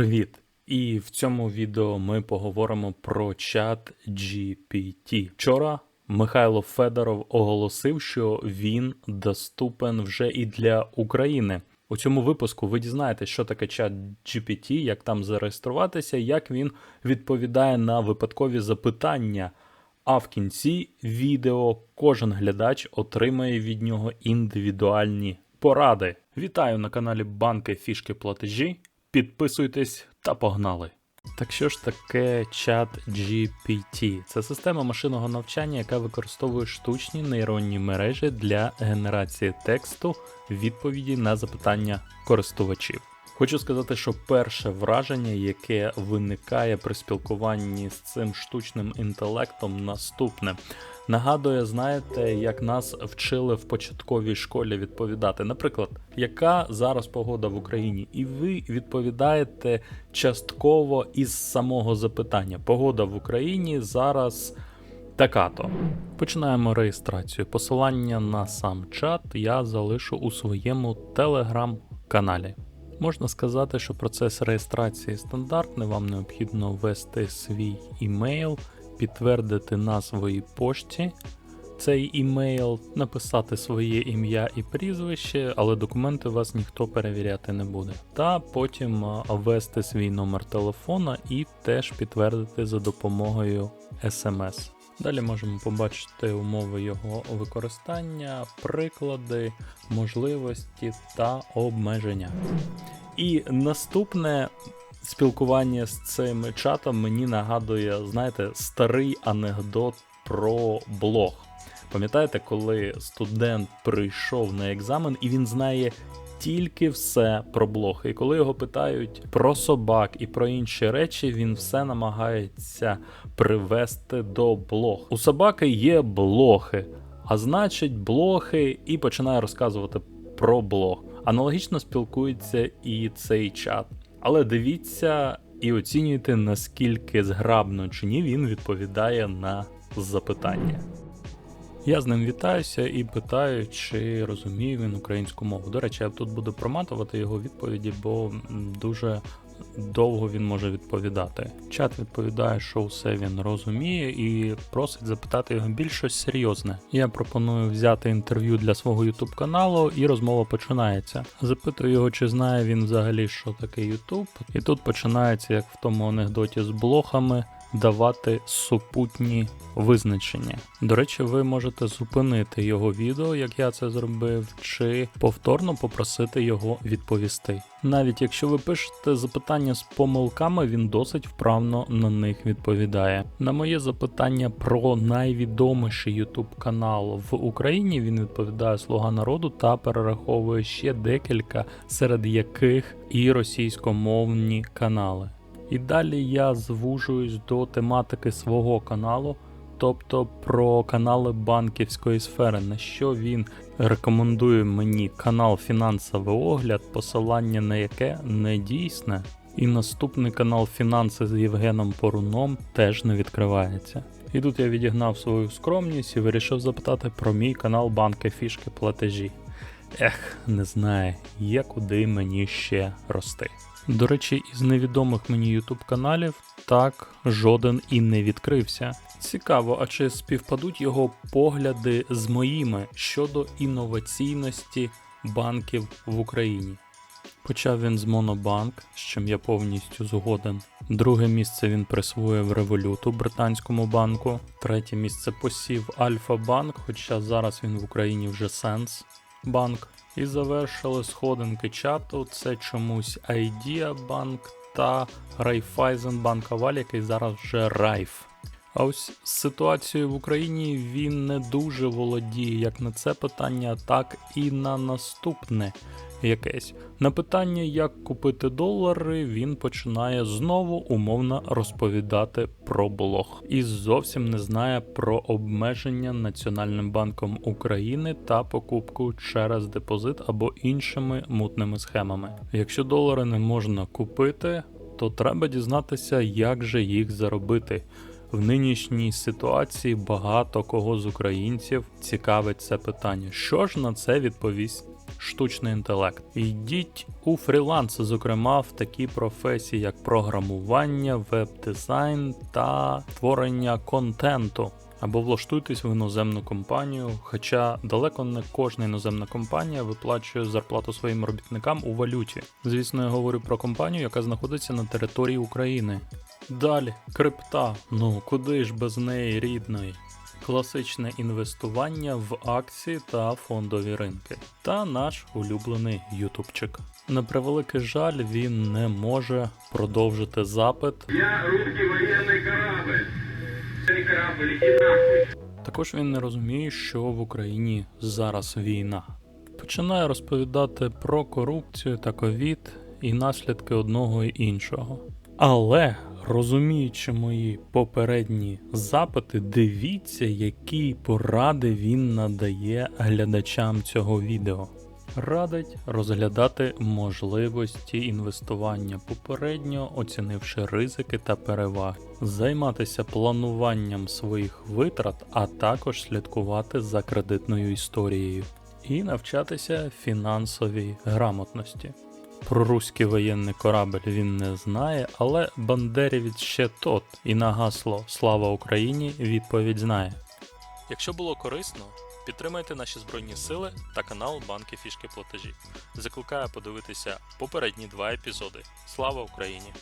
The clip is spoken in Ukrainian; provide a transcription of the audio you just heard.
Привіт! І в цьому відео ми поговоримо про чат GPT. Вчора Михайло Федоров оголосив, що він доступен вже і для України. У цьому випуску ви дізнаєтесь, що таке чат GPT, як там зареєструватися, як він відповідає на випадкові запитання. А в кінці відео кожен глядач отримає від нього індивідуальні поради. Вітаю на каналі Банки Фішки Платежі. Підписуйтесь та погнали! Так що ж таке чат GPT? Це система машинного навчання, яка використовує штучні нейронні мережі для генерації тексту відповіді на запитання користувачів. Хочу сказати, що перше враження, яке виникає при спілкуванні з цим штучним інтелектом, наступне. Нагадує, знаєте, як нас вчили в початковій школі відповідати. Наприклад, яка зараз погода в Україні? І ви відповідаєте частково із самого запитання. Погода в Україні зараз така-то. Починаємо реєстрацію. Посилання на сам чат я залишу у своєму телеграм-каналі. Можна сказати, що процес реєстрації стандартний, вам необхідно ввести свій імейл, підтвердити на своїй пошті цей імейл, написати своє ім'я і прізвище, але документи вас ніхто перевіряти не буде. Та потім ввести свій номер телефона і теж підтвердити за допомогою SMS. Далі можемо побачити умови його використання, приклади, можливості та обмеження. І наступне спілкування з цим чатом мені нагадує, знаєте, старий анекдот про блог. Пам'ятаєте, коли студент прийшов на екзамен і він знає тільки все про блог. І коли його питають про собак і про інші речі, він все намагається привести до блог. У собаки є блохи, а значить, блохи, і починає розказувати про блог. Аналогічно спілкується і цей чат. Але дивіться і оцінюйте, наскільки зграбно чи ні він відповідає на запитання. Я з ним вітаюся і питаю, чи розуміє він українську мову. До речі, я тут буду проматувати його відповіді, бо дуже довго він може відповідати. Чат відповідає, що все він розуміє, і просить запитати його більш щось серйозне. Я пропоную взяти інтерв'ю для свого YouTube каналу, і розмова починається. Запитую його, чи знає він взагалі, що таке YouTube. І тут починається, як в тому анекдоті з блохами давати супутні визначення. До речі, ви можете зупинити його відео, як я це зробив, чи повторно попросити його відповісти. Навіть якщо ви пишете запитання з помилками, він досить вправно на них відповідає. На моє запитання про найвідоміший YouTube канал в Україні він відповідає Слуга народу та перераховує ще декілька, серед яких і російськомовні канали. І далі я звужуюсь до тематики свого каналу, тобто про канали банківської сфери, на що він рекомендує мені канал Фінансовий огляд, посилання на яке не дійсне. І наступний канал Фінанси з Євгеном Поруном теж не відкривається. І тут я відігнав свою скромність і вирішив запитати про мій канал Банки Фішки Платежі. Ех, не знаю, є куди мені ще рости. До речі, із невідомих мені ютуб каналів так жоден і не відкрився. Цікаво, а чи співпадуть його погляди з моїми щодо інноваційності банків в Україні? Почав він з Монобанк, з чим я повністю згоден. Друге місце він присвоїв революту британському банку. Третє місце посів Альфа Банк, хоча зараз він в Україні вже Сенс банк. І завершили сходинки чату. Це чомусь Idea Bank та Raiffeisen Аваль, який зараз вже Райф. А ось з ситуацією в Україні він не дуже володіє як на це питання, так і на наступне якесь. На питання, як купити долари, він починає знову умовно розповідати про блог і зовсім не знає про обмеження Національним банком України та покупку через депозит або іншими мутними схемами. Якщо долари не можна купити, то треба дізнатися, як же їх заробити. В нинішній ситуації багато кого з українців цікавить це питання. Що ж на це відповість штучний інтелект. Йдіть у фріланс, зокрема в такі професії, як програмування, веб-дизайн та творення контенту. Або влаштуйтесь в іноземну компанію, хоча далеко не кожна іноземна компанія виплачує зарплату своїм робітникам у валюті. Звісно, я говорю про компанію, яка знаходиться на території України. Далі, крипта. Ну куди ж без неї рідної? Класичне інвестування в акції та фондові ринки. Та наш улюблений ютубчик. На превеликий жаль, він не може продовжити запит Я русский военный корабль. Не корабль, иди нахуй. Також він не розуміє, що в Україні зараз війна. Починає розповідати про корупцію та ковід і наслідки одного і іншого. Але розуміючи мої попередні запити, дивіться, які поради він надає глядачам цього відео. Радить розглядати можливості інвестування попередньо, оцінивши ризики та переваги, займатися плануванням своїх витрат, а також слідкувати за кредитною історією і навчатися фінансовій грамотності. Про руський воєнний корабль він не знає, але Бандерівець ще тот, і на гасло Слава Україні відповідь знає. Якщо було корисно, підтримайте наші збройні сили та канал Банки Фішки Платежі. Закликаю подивитися попередні два епізоди. Слава Україні!